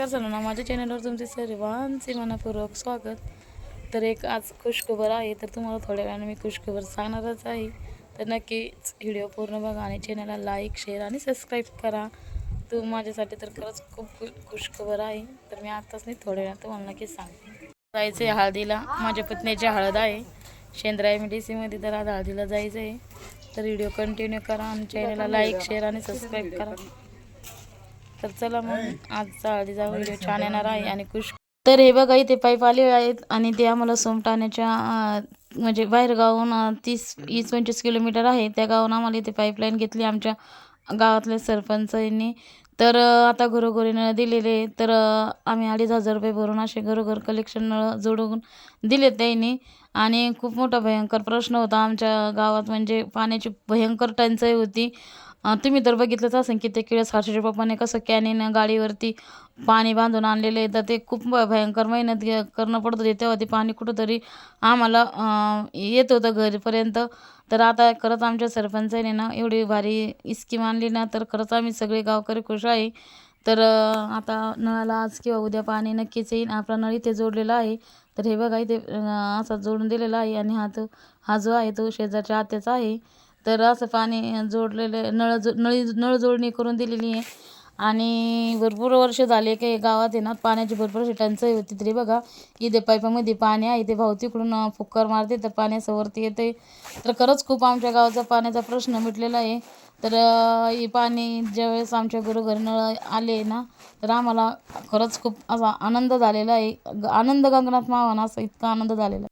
नमस्कार ना माझ्या चॅनलवर तुमचे सर्वांचे मनापूर्वक स्वागत. तर एक आज खुशखबर आहे तर तुम्हाला थोड्या वेळाने मी खुशखबर सांगणारच आहे. तर नक्कीच व्हिडिओ पूर्ण बघा आणि चॅनलला लाईक शेअर आणि सबस्क्राईब करा. तू माझ्यासाठी तर खरंच खूप खुशखबर आहे. तर मी आत्ताच नाही थोड्या वेळात तुम्हाला नक्कीच सांगते. जायचं आहे हळदीला. माझ्या पत्नीची हळद आहे. शेंद्राय मेडिसीमध्ये तर आज हळदीला जायचं आहे तर व्हिडिओ कंटिन्यू करा आणि चॅनलला लाईक शेअर आणि सबस्क्राईब करा. तर चला मग आजचा हळदीचा व्हिडिओ छान येणार आहे आणि खुश. तर हे बघा इथे पाईप आले आहेत आणि ते आम्हाला सोमटाण्याच्या म्हणजे बाहेर गावून तीस वीस पंचवीस किलोमीटर आहे. त्या गावून आम्हाला इथे पाईपलाईन घेतली आमच्या गावातल्या सरपंचांनी तर आता घरोघरी नळ दिलेले. तर आम्ही अडीच हजार रुपये भरून असे घरोघर कलेक्शन नळ जोडून दिले त्यांनी. आणि खूप मोठा भयंकर प्रश्न होता आमच्या गावात. म्हणजे पाण्याची भयंकर टंचाई होती. तुम्ही तर बघितलंच असेल की ते किळस हर्षच्या पप्पाने कसं कॅनीनं गाडीवरती पाणी बांधून आणलेलं आहे तर ते खूप भयंकर मेहनत घे करणं पडत होते तेव्हा ते पाणी कुठंतरी आम्हाला येत होतं घरीपर्यंत. तर आता खरंच आमच्या सरपंचाने ना एवढी भारी स्कीम आणली ना तर खरंच आम्ही सगळे गावकरी खुश आहे. तर आता नळाला आज किंवा उद्या पाणी नक्कीच येईल. आपला नळ इथे जोडलेला आहे. तर हे बघा इथे असा जोडून दिलेला आहे. आणि हा तो हा जो आहे तो शेजारच्या आत्याचा आहे. तर असं पाणी जोडलेलं नळ जो नळी नळ जोडणी करून दिलेली आहे. आणि भरपूर वर्ष झाले काही गावात आहे ना पाण्याची भरपूर अशी टंचाई होती तरी बघा इथे पाईपामध्ये पाणी आहे ते भाऊ तिकडून फुक्कर मारते तर पाण्याचं वरती येते. तर खरंच खूप आमच्या गावाचा पाण्याचा प्रश्न मिटलेला आहे. तर हे पाणी ज्यावेळेस आमच्या घरोघरी नळ आले ना तर आम्हाला खरंच खूप असा आनंद झालेला आहे. ग- आनंद गंगनाथ मावाना असा इतका आनंद झालेला आहे.